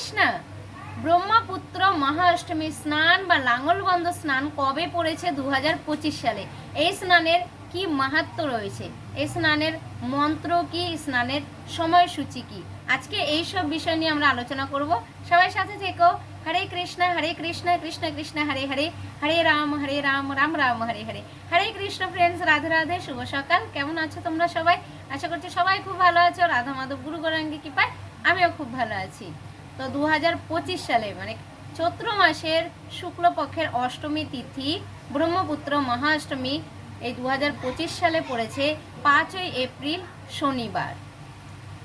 কৃষ্ণা, ব্রহ্মপুত্র মহাষ্টমী স্নান বা লাঙ্গলবন্ধ স্নান কবে পড়েছে দু হাজার পঁচিশ সালে? এই স্নানের কি মাহাত্ম রয়েছে? এই স্নানের মন্ত্র কি? স্নানের সময়সূচি কি? আজকে এই সব বিষয় নিয়ে আমরা আলোচনা করব। সবাই সাথে থেকো। হরে কৃষ্ণ হরে কৃষ্ণ কৃষ্ণ কৃষ্ণ, হরে হরে। হরে রাম হরে রাম রাম রাম, হরে হরে। হরে কৃষ্ণ ফ্রেন্ডস রাধে রাধে, শুভ সকাল। কেমন আছো তোমরা সবাই? আশা করছি সবাই খুব ভালো আছো। রাধা মাধব গুরু গৌরাঙ্গী কৃপায় আমিও খুব ভালো আছি। তো দু হাজার পঁচিশ সালে মানে চৈত্র মাসের শুক্লপক্ষের অষ্টমী তিথি, ব্রহ্মপুত্র মহাষ্টমী, এই দুহাজার পঁচিশ সালে পড়েছে পাঁচই এপ্রিল শনিবার।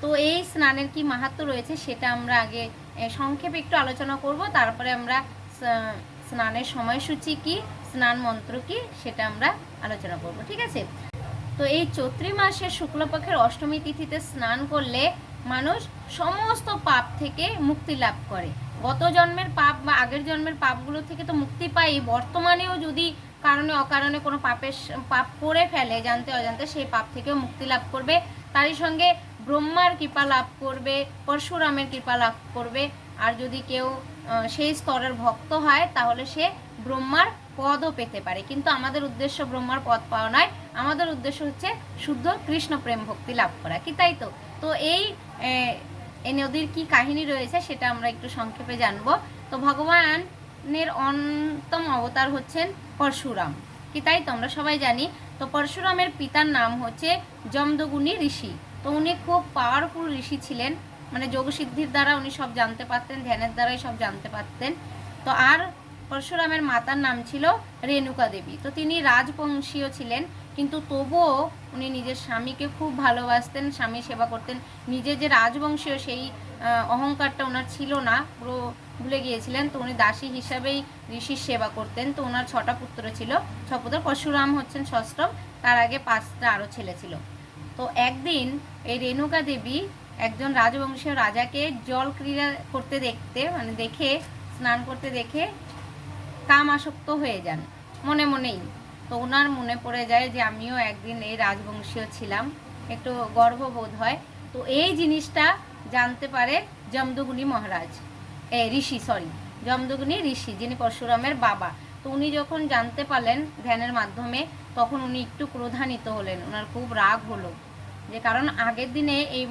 তো এই স্নানের কি মাহাত্ম রয়েছে সেটা আমরা আগে সংক্ষেপে একটু আলোচনা করব, তারপরে আমরা স্নানের সময়সূচি কি, স্নান মন্ত্র কি সেটা আমরা আলোচনা করব, ঠিক আছে? তো এই চৈত্রী মাসের শুক্লপক্ষের অষ্টমী তিথিতে স্নান করলে মানুষ সমস্ত পাপ থেকে মুক্তি লাভ করে। গত জন্মের পাপ বা আগের জন্মের পাপগুলো থেকে তো মুক্তি পাই। বর্তমানেও যদি কারণে অকারণে কোনো পাপের পাপ করে ফেলে, জানতে অজান্তে সেই পাপ থেকেও মুক্তি লাভ করবে। তারই সঙ্গে ব্রহ্মার কৃপা লাভ করবে, পরশুরামের কৃপা লাভ করবে। আর যদি কেউ সেই স্তরের ভক্ত হয়, তাহলে সে ব্রহ্মার পদও পেতে পারে। কিন্তু আমাদের উদ্দেশ্য ব্রহ্মার পদ পাওয়া নয়। আমাদের উদ্দেশ্য হচ্ছে শুদ্ধ কৃষ্ণ প্রেম ভক্তি লাভ করা। কি তাই তো? তো এই এই নদীর কি কাহিনী রয়েছে সেটা আমরা একটু সংক্ষেপে জানব। তো ভগবানের অন্যতম অবতার হচ্ছেন পরশুরাম। কি তাই? তো আমরা সবাই জানি। তো পরশুরামের পিতার নাম হচ্ছে জমদগুনি ঋষি। তো উনি খুব পাওয়ারফুল ঋষি ছিলেন। মানে যোগসিদ্ধির দ্বারা উনি সব জানতে পারতেন, ধ্যানের দ্বারাই সব জানতে পারতেন। তো আর পরশুরামের মাতার নাম ছিল রেণুকা দেবী। তো তিনি রাজবংশীয় ছিলেন, কিন্তু তবুও উনি নিজের স্বামীকে খুব ভালোবাসতেন, স্বামী সেবা করতেন। নিজের যে রাজবংশীয় সেই অহংকারটা ওনার ছিল না, পুরো ভুলে গিয়েছিলেন। তো উনি দাসী হিসাবেই ঋষির সেবা করতেন। তো ওনার ছটা পুত্র ছিল, ছ পুত্র। পরশুরাম হচ্ছেন ষষ্ঠম, তার আগে পাঁচটা আরও ছেলে ছিল। তো একদিন এই রেণুকা দেবী একজন রাজবংশীয় রাজাকে জল ক্রীড়া করতে দেখতে মানে দেখে, স্নান করতে দেখে কাম আসক্ত হয়ে যান। মনে মনেই তো ওনার মনে পড়ে যায় যে আমিও একদিন এই রাজবংশীয় ছিলাম, একটু গর্ববোধ হয়। তো এই জিনিসটা জানতে পারে জমদুগুনি মহারাজ। এ, ঋষি সরি জমদুগুনি ঋষি, যিনি পরশুরামের বাবা। তো উনি যখন জানতে পারলেন ধ্যানের মাধ্যমে, তখন উনি একটু ক্রোধান্বিত হলেন। ওনার খুব রাগ হলো। যে কারণ আগের দিনে এই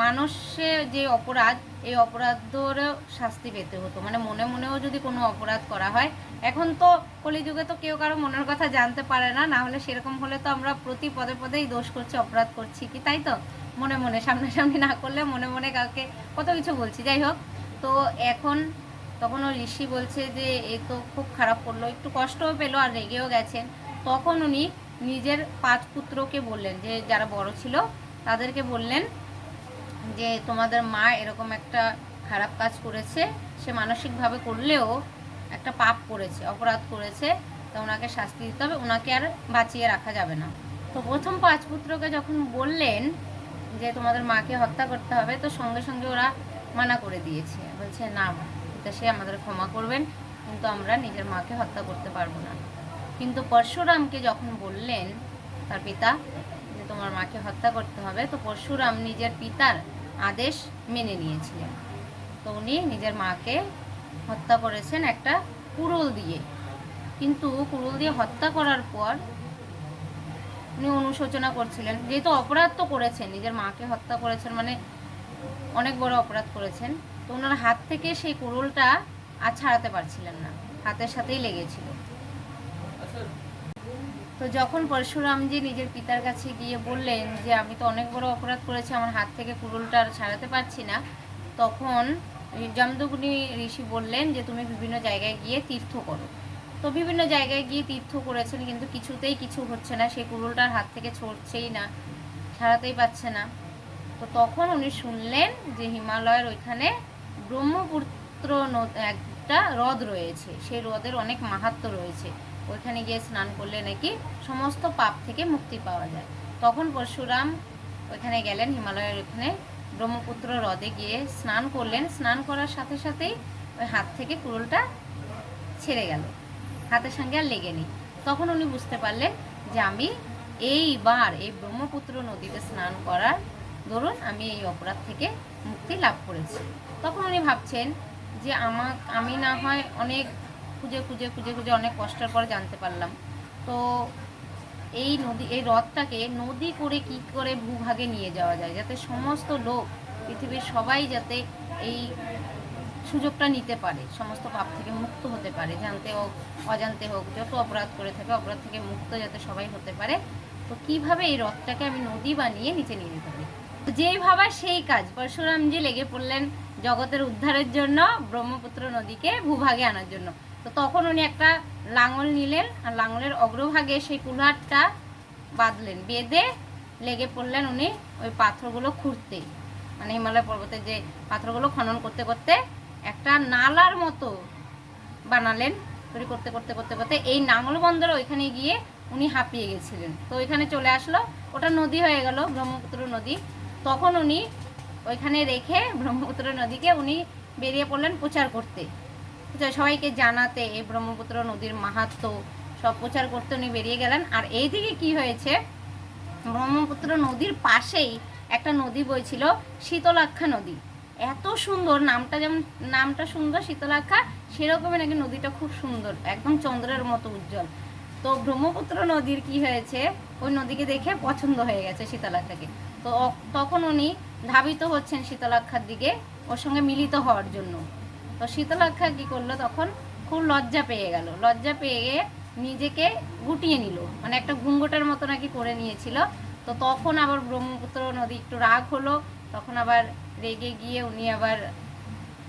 মানুষের যে অপরাধ, এই অপরাধেরও শাস্তি পেতে হতো। মানে মনে মনেও যদি কোনো অপরাধ করা হয়, এখন তো কলিযুগে তো কেউ কারও মনের কথা জানতে পারে না না হলে সেরকম হলে তো আমরা প্রতি পদে পদেই দোষ করছি, অপরাধ করছি কি, তাই তো? মনে মনে, সামনাসামনি না করলে মনে মনে কাউকে কত কিছু বলছি। যাই হোক, তো এখন তখন ও ঋষি বলছে যে, এ তো খুব খারাপ করল, একটু কষ্টও পেল আর রেগেও গেছেন। তখন উনি নিজের পাঁচ পুত্রকে বললেন, যে যারা বড় ছিল, তাদেরকে বললেন যে তোমাদের মা এরকম একটা খারাপ কাজ করেছে, সে মানসিকভাবে করলেও একটা পাপ করেছে, অপরাধ করেছে, তো ওনাকে শাস্তি দিতে হবে, ওনাকে আর বাঁচিয়ে রাখা যাবে না। তো প্রথম পাঁচ পুত্রকে যখন বললেন যে তোমাদের মাকে হত্যা করতে হবে, তো সঙ্গে সঙ্গে ওরা মানা করে দিয়েছে। বলছে, না এটা সে আমাদের ক্ষমা করবেন, কিন্তু আমরা নিজের মাকে হত্যা করতে পারব না। কিন্তু পরশুরামকে যখন বললেন, তার পিতা তোমার মাকে হত্যা করতে হবে, তো পরশুরাম নিজের পিতার আদেশ মেনে নিয়েছিলেন। তো উনি নিজের মাকে হত্যা করেছেন একটা কুড়ুল দিয়ে। কিন্তু কুড়ুল দিয়ে হত্যা করার পর উনি অনুশোচনা করছিলেন। যেহেতু অপরাধ তো করেছেন, নিজের মাকে হত্যা করেছেন মানে অনেক বড় অপরাধ করেছেন, তো ওনার হাত থেকে সেই কুড়ুলটা আর ছাড়াতে পারছিলেন না, হাতের সাথেই লেগেছিল। তো যখন পরশুরামজি নিজের পিতার কাছে গিয়ে বললেন যে, আমি তো অনেক বড় অপরাধ করেছি, আমার হাত থেকে কুড়ুলটা আর ছাড়াতে পারছি না, তখন জমদগুনি ঋষি বললেন যে, তুমি বিভিন্ন জায়গায় গিয়ে তীর্থ করো। তো বিভিন্ন জায়গায় গিয়ে তীর্থ করেছেন, কিন্তু কিছুতেই কিছু হচ্ছে না। সেই কুড়ুলটার হাত থেকে ছড়ছেই না, ছাড়াতেই পারছে না। তো তখন উনি শুনলেন যে, হিমালয়ের ওইখানে ব্রহ্মপুত্র একটা হ্রদ রয়েছে। সেই হ্রদের অনেক মাহাত্ম্য রয়েছে। ওইখানে গিয়ে স্নান করলে নাকি সমস্ত পাপ থেকে মুক্তি পাওয়া যায়। তখন পরশুরাম ওইখানে গেলেন, হিমালয়ের ওখানে ব্রহ্মপুত্র হ্রদে গিয়ে স্নান করলেন। স্নান করার সাথে সাথেই ওই হাত থেকে কুড়ুলটা ছেড়ে গেল। হাতের সঙ্গে আর লেগে নেই। তখন উনি বুঝতে পারলেন যে আমি এইবার এই ব্রহ্মপুত্র নদীতে স্নান করার দরুন আমি এই অপরাধ থেকে মুক্তি লাভ করেছি। তখন উনি ভাবছেন যে আমার আমি না হয় অনেক খুঁজে খুঁজে খুঁজে খুঁজে অনেক কষ্টের পর জানতে পারলাম। তো এই নদী, এই হ্রদটাকে নদী করে কি করে ভূভাগে নিয়ে যাওয়া যায়? যাতে সমস্ত লোক, পৃথিবীর সবাই যাতে এই সুযোগটা নিতে পারে, সমস্ত পাপ থেকে মুক্ত হতে পারে, জানতে হোক, অজান্তে হোক, যত অপরাধ করে থাকে, অপরাধ থেকে মুক্ত যাতে সবাই হতে পারে। তো কীভাবে এই রথটাকে আমি নদী বানিয়ে নিচে নিয়ে যেতে পারি? যেই ভাবা সেই কাজ। পরশুরামজি লেগে পড়লেন জগতের উদ্ধারের জন্য, ব্রহ্মপুত্র নদীকে ভূভাগে আনার জন্য। তো তখন উনি একটা লাঙল নিলেন আর লাঙলের অগ্রভাগে সেই কুলহারটা বাঁধলেন। বেঁধে লেগে পড়লেন উনি ওই পাথরগুলো খুঁড়তে। মানে হিমালয় পর্বতে যে পাথরগুলো খনন করতে করতে একটা নালার মতো বানালেন। তৈরি করতে করতে করতে করতে এই নাঙল বন্দর ওইখানে গিয়ে উনি হাঁপিয়ে গেছিলেন। তো ওইখানে চলে আসলো। ওটা নদী হয়ে গেল, ব্রহ্মপুত্র নদী। তখন উনি ওইখানে রেখে ব্রহ্মপুত্র নদীকে উনি বেরিয়ে পড়লেন প্রচার করতে। সবাইকে জানাতে এই ব্রহ্মপুত্র নদীর মাহাত্ম্য সব প্রচার করতে উনি বেরিয়ে গেলেন। আর এইদিকে কি হয়েছে? ব্রহ্মপুত্র নদীর পাশেই একটা নদী বইছিল, শীতলাক্ষা নদী। এত সুন্দর, নামটা যেমন, নামটা সুন্দর, শীতলাক্ষা, সেরকমই নাকি নদীটা খুব সুন্দর, একদম চন্দ্রের মতো উজ্জ্বল। তো ব্রহ্মপুত্র নদীর কি হয়েছে? ওই নদীকে দেখে পছন্দ হয়ে গেছে শীতলাক্ষাকে। তো তখন উনি ধাবিত হচ্ছেন শীতলাক্ষার দিকে, ওর সঙ্গে মিলিত হওয়ার জন্য। তো শীতলাক্ষা কি করল? তখন খুব লজ্জা পেয়ে গেল। লজ্জা পেয়ে নিজেকে গুটিয়ে নিল। মানে একটা ঘুঙ্গটার মতো নাকি করে নিয়েছিল। তো তখন আবার ব্রহ্মপুত্র নদী একটু রাগ হলো। তখন আবার রেগে গিয়ে উনি আবার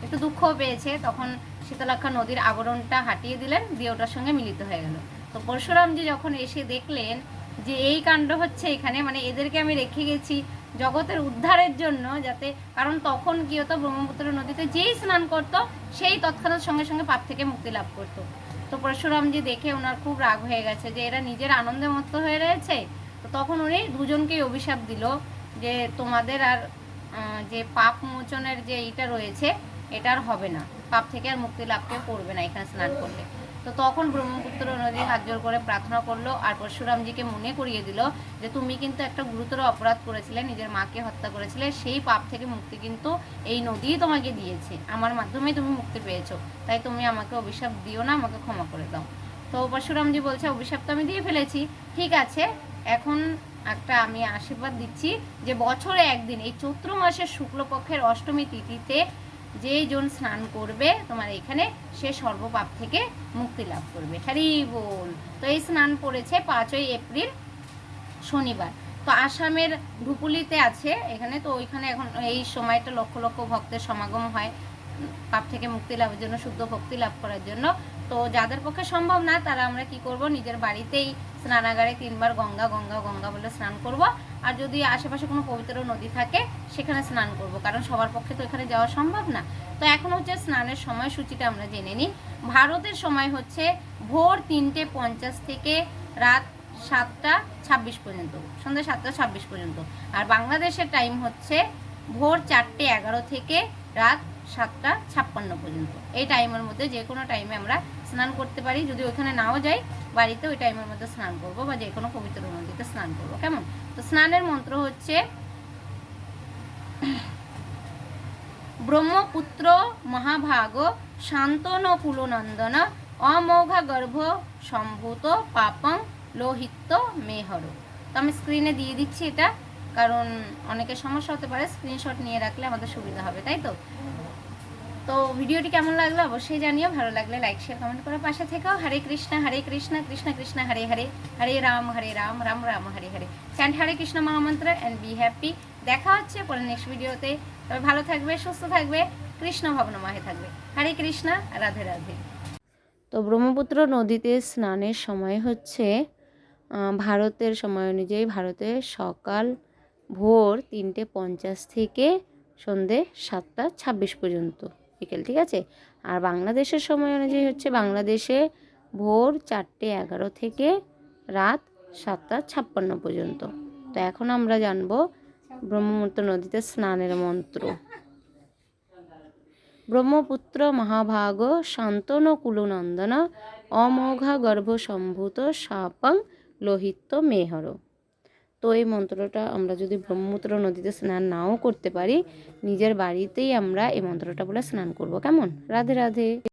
একটু দুঃখও পেয়েছে। তখন শীতলাক্ষা নদীর আবরণটা হাটিয়ে দিলেন। দিয়ে ওটার সঙ্গে মিলিত হয়ে গেল। তো পরশুরামজি যখন এসে দেখলেন যে এই কাণ্ড হচ্ছে এখানে মানে এদেরকে আমি রেখে গেছি জগতের উদ্ধারের জন্য যাতে, কারণ তখন কি হতো, ব্রহ্মপুত্র নদীতে যেই স্নান করতো, সেই তৎক্ষণাৎ সঙ্গে সঙ্গে পাপ থেকে মুক্তি লাভ করতো। তো পরশুরামজি দেখে ওনার খুব রাগ হয়ে গেছে যে এরা নিজের আনন্দে মত্ত হয়ে রয়েছে, তো তখন উনি দুজনকেই অভিশাপ দিল যে তোমাদের আর যে পাপ মোচনের যে এটা রয়েছে এটা আর হবে না। পাপ থেকে আর মুক্তি লাভ কেউ করবে না এখানে স্নান করলে। তো তখন ব্রহ্মপুত্র নদী হাত জোর করে প্রার্থনা করল আর পরশুরামজিকে মনে করিয়ে দিল যে তুমি কিন্তু একটা গুরুতর অপরাধ করেছিলে, নিজের মাকে হত্যা করেছিলে, সেই পাপ থেকে মুক্তি কিন্তু এই নদীই তোমাকে দিয়েছে। আমার মাধ্যমে তুমি মুক্তি পেয়েছ। তাই তুমি আমাকে অভিশাপ দিও না, আমাকে ক্ষমা করে দাও। তো পরশুরামজি বলছে, অভিশাপ তো আমি দিয়ে ফেলেছি। ঠিক আছে, এখন একটা আমি আশীর্বাদ দিচ্ছি যে বছরে একদিন, এই চৈত্র মাসের শুক্লপক্ষের অষ্টমী তিথিতে যেই জন স্নান করবে, তোমার এখানে সে সর্বপাপ থেকে মুক্তি লাভ করবে। হারি বল তো এই স্নান পড়েছে পাঁচই এপ্রিল, শনিবার। তো আসামের ধুপুলিতে আছে এখানে, তো ওইখানে এখন এই সময়টা লক্ষ লক্ষ ভক্তের সমাগম হয়, পাপ থেকে মুক্তি লাভের জন্য, শুদ্ধ ভক্তি লাভ করার জন্য। তো যাদের পক্ষে সম্ভব না, তারা আমরা কি করব? নিজের বাড়িতেই স্নানাগারে তিনবার গঙ্গা গঙ্গা গঙ্গা বলে স্নান করব। আর যদি আশেপাশে কোনো পবিত্র নদী থাকে, সেখানে স্নান করব। কারণ সবার পক্ষে তো এখানে যাওয়া সম্ভব না। তো এখন হচ্ছে স্নানের সময়সূচিটা আমরা জেনে নিই। ভারতের সময় হচ্ছে ভোর তিনটে পঞ্চাশ থেকে রাত সাতটা ছাব্বিশ পর্যন্ত, সন্ধ্যা সাতটা ছাব্বিশ পর্যন্ত। আর বাংলাদেশের টাইম হচ্ছে ভোর চারটে এগারো থেকে রাত সাতটা ছাপ্পান্ন পর্যন্ত। এই টাইমের মধ্যে যে কোনো টাইমে আমরা স্নান করতে পারি। যদি ওইখানে নাও যাই, বাড়িতে ওই টাইমের মধ্যে স্নান করব বা যে কোনো পবিত্র নদীতে স্নান করব। কেমন? তো স্নানের মন্ত্র হচ্ছে, ব্রহ্মপুত্র মহাভাগ শান্তন কুলনন্দন অমোঘা গর্ভ সম্ভূত পাপং লোহিত মেহর। তো আমি স্ক্রিনে দিয়ে দিচ্ছি এটা, কারণ অনেকের সমস্যা হতে পারে স্ক্রিনশট নিয়ে রাখলে আমাদের সুবিধা হবে, তাই তো? তো ভিডিওটি কেমন লাগল অবশ্যই জানিও। ভালো লাগলে লাইক শেয়ার কমেন্ট করে পাশে থেকেও। হরে কৃষ্ণ হরে কৃষ্ণ কৃষ্ণ কৃষ্ণ, হরে হরে। হরে রাম হরে রাম রাম রাম, হরে হরে। চ্যান্ড হরে কৃষ্ণ মহামন্ত্র অ্যান্ড বি হ্যাপি দেখা হচ্ছে পরে নেক্সট ভিডিওতে তবে ভালো থাকবে, সুস্থ থাকবে, কৃষ্ণ ভবনময় থাকবে। হরে কৃষ্ণ, রাধে রাধে। তো ব্রহ্মপুত্র নদীতে স্নানের সময় হচ্ছে ভারতের সময় অনুযায়ী ভারতে সকাল ভোর তিনটে পঞ্চাশ থেকে সন্ধে সাতটা ছাব্বিশ পর্যন্ত। বিকেল, ঠিক আছে? আর বাংলাদেশের সময় অনুযায়ী হচ্ছে বাংলাদেশে ভোর চারটে এগারো থেকে রাত সাতটা ছাপ্পান্ন পর্যন্ত। তো এখন আমরা জানব ব্রহ্মপুত্র নদীতে স্নানের মন্ত্র। ব্রহ্মপুত্র মহাভাগ শান্তন কুলনন্দন অমোঘা গর্ভ সম্ভূত সাপং লোহিত মেহর। তো এই মন্ত্রটা আমরা যদি ব্রহ্মপুত্র নদীতে স্নান নাও করতে পারি, নিজের বাড়িতেই আমরা এই মন্ত্রটা বলে স্নান করব। কেমন? রাধে রাধে।